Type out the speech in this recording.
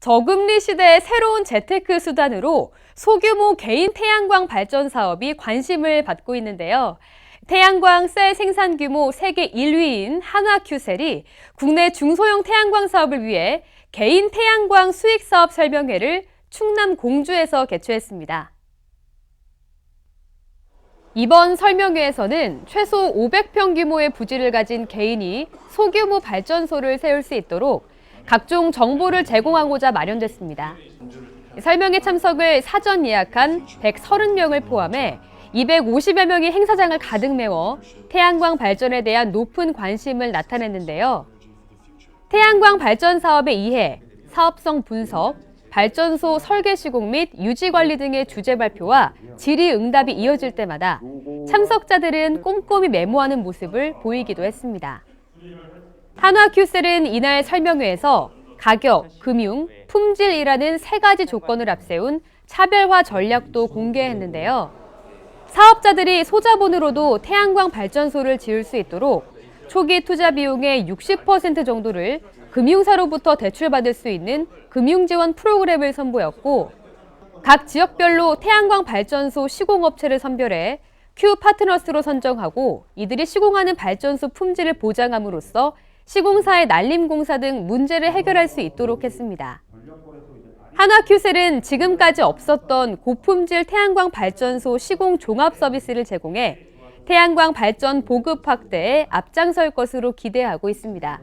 저금리 시대의 새로운 재테크 수단으로 소규모 개인 태양광 발전 사업이 관심을 받고 있는데요. 태양광 셀 생산 규모 세계 1위인 한화큐셀이 국내 중소형 태양광 사업을 위해 개인 태양광 수익 사업 설명회를 충남 공주에서 개최했습니다. 이번 설명회에서는 최소 500평 규모의 부지를 가진 개인이 소규모 발전소를 세울 수 있도록 각종 정보를 제공하고자 마련됐습니다. 설명회 참석을 사전 예약한 130명을 포함해 250여 명이 행사장을 가득 메워 태양광 발전에 대한 높은 관심을 나타냈는데요. 태양광 발전 사업의 이해, 사업성 분석, 발전소 설계 시공 및 유지 관리 등의 주제 발표와 질의 응답이 이어질 때마다 참석자들은 꼼꼼히 메모하는 모습을 보이기도 했습니다. 한화큐셀은 이날 설명회에서 가격, 금융, 품질이라는 세 가지 조건을 앞세운 차별화 전략도 공개했는데요. 사업자들이 소자본으로도 태양광 발전소를 지을 수 있도록 초기 투자 비용의 60% 정도를 금융사로부터 대출받을 수 있는 금융지원 프로그램을 선보였고 각 지역별로 태양광 발전소 시공업체를 선별해 큐 파트너스로 선정하고 이들이 시공하는 발전소 품질을 보장함으로써 시공사의 날림공사 등 문제를 해결할 수 있도록 했습니다. 한화큐셀은 지금까지 없었던 고품질 태양광 발전소 시공 종합 서비스를 제공해 태양광 발전 보급 확대에 앞장설 것으로 기대하고 있습니다.